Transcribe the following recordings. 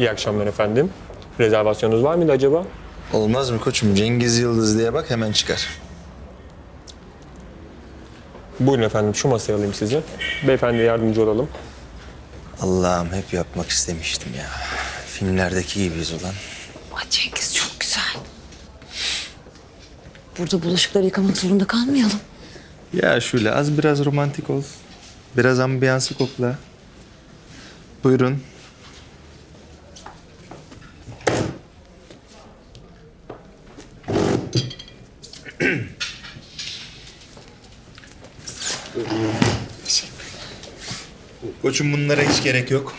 İyi akşamlar efendim. Rezervasyonunuz var mıydı acaba? Olmaz mı koçum? Cengiz Yıldız diye bak hemen çıkar. Buyurun efendim şu masaya alayım sizi. Beyefendiye yardımcı olalım. Allah'ım hep yapmak istemiştim ya. Filmlerdeki gibiyiz ulan. Ay Cengiz çok güzel. Burada bulaşıkları yıkamak zorunda kalmayalım. Ya şöyle az biraz romantik ol. Biraz ambiyansı kokla. Buyurun. Koçum bunlara hiç gerek yok.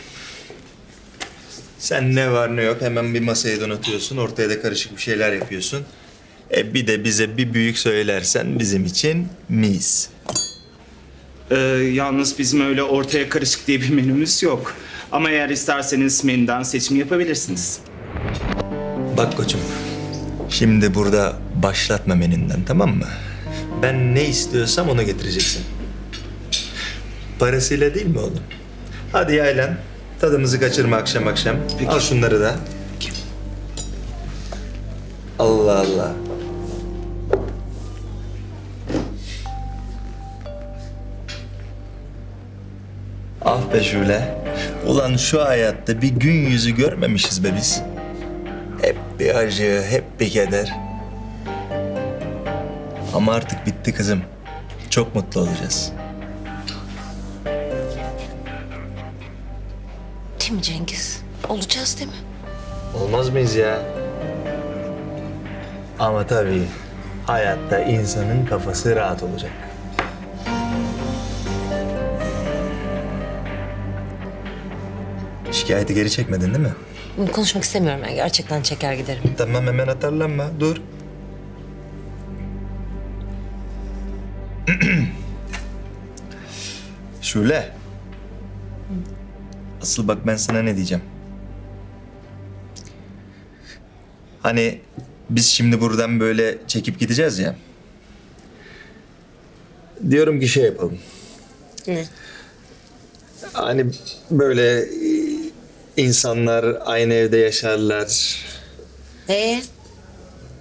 Sen ne var ne yok hemen bir masaya donatıyorsun. Ortaya da karışık bir şeyler yapıyorsun. E bir de bize bir büyük söylersen bizim için mis. Ee, yalnız bizim öyle ortaya karışık diye bir menümüz yok. Ama eğer isterseniz menüden seçim yapabilirsiniz. Bak koçum. Şimdi burada başlatma menünden tamam mı? Ben ne istiyorsam onu getireceksin. Parasıyla değil mi oğlum? Hadi yaylan. Tadımızı kaçırma akşam akşam. Al şunları da. Allah Allah. Ah be Şule. Ulan şu hayatta bir gün yüzü görmemişiz be biz. Hep bir acı, hep bir keder. Ama artık bitti kızım. Çok mutlu olacağız. Mi Cengiz? Olacağız değil mi? Olmaz mıyız ya? Ama tabii hayatta insanın kafası rahat olacak. Şikayeti geri çekmedin değil mi? Konuşmak istemiyorum ben. Gerçekten çeker giderim. Tamam hemen atarlanma. Dur. Şule. Asıl bak ben sana ne diyeceğim. Hani biz şimdi buradan böyle çekip gideceğiz ya. Diyorum ki şey yapalım. Ne? Hani böyle insanlar aynı evde yaşarlar. Ee?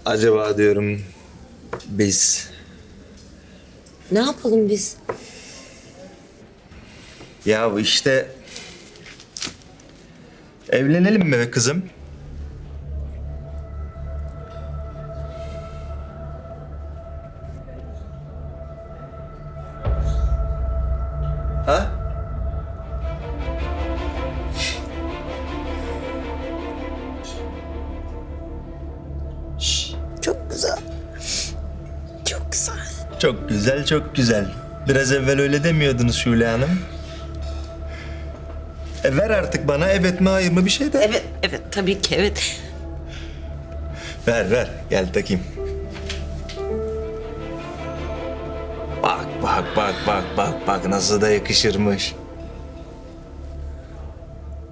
Acaba diyorum biz Ne yapalım biz? ya işte evlenelim mi be kızım? Ha? Çok güzel. Çok güzel. Çok güzel, çok güzel. Biraz evvel öyle demiyordunuz Şule Hanım. E ver artık bana evet mi hayır mı bir şey de. Evet, evet tabii ki evet. Ver ver gel takayım. Bak bak bak bak bak bak nasıl da yakışırmış.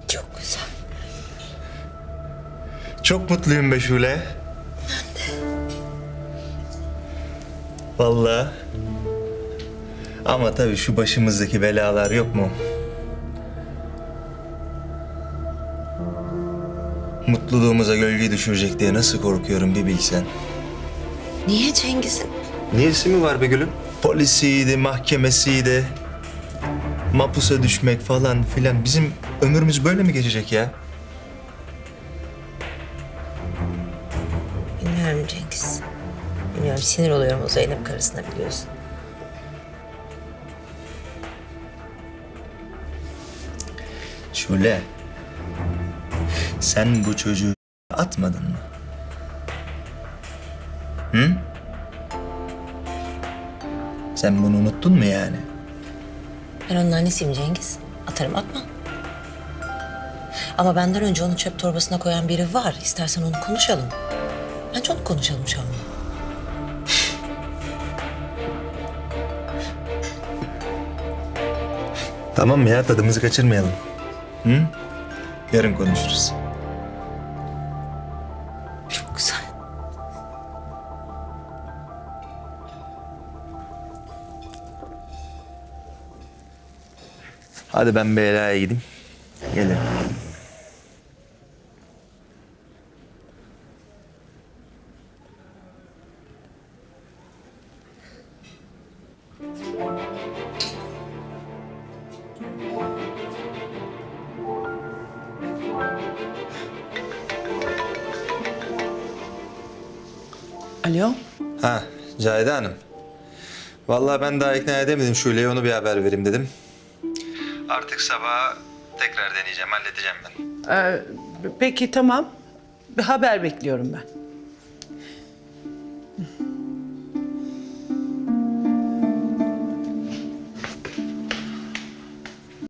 Çok güzel. Çok mutluyum be Şule. Vallahi. Ama tabii şu başımızdaki belalar yok mu? Mutluluğumuza gölge düşürecek diye nasıl korkuyorum bir bilsen. Niye Cengiz'in? Niyesi mi var be gülüm? Polisiydi, mahkemesiydi. Mapusa düşmek falan filan. Bizim ömrümüz böyle mi geçecek ya? Bilmiyorum Cengiz. Bilmiyorum sinir oluyorum o Zeynep karısına biliyorsun. Şule. Sen bu çocuğu atmadın mı? Hı? Sen bunu unuttun mu yani? Ben onun annesiyim Cengiz. Atarım atmam. Ama benden önce onu çöp torbasına koyan biri var. İstersen onu konuşalım. Bence onu konuşalım şu an. Tamam ya tadımızı kaçırmayalım. Hı? Yarın konuşuruz. Hadi ben Beyla'ya gideyim. Gelirim. Alo. Ha, Cahide Hanım. Vallahi ben daha ikna edemedim Şule'ye onu bir haber vereyim dedim. Artık sabah tekrar deneyeceğim, halledeceğim ben. Ee, peki tamam. Bir haber bekliyorum ben.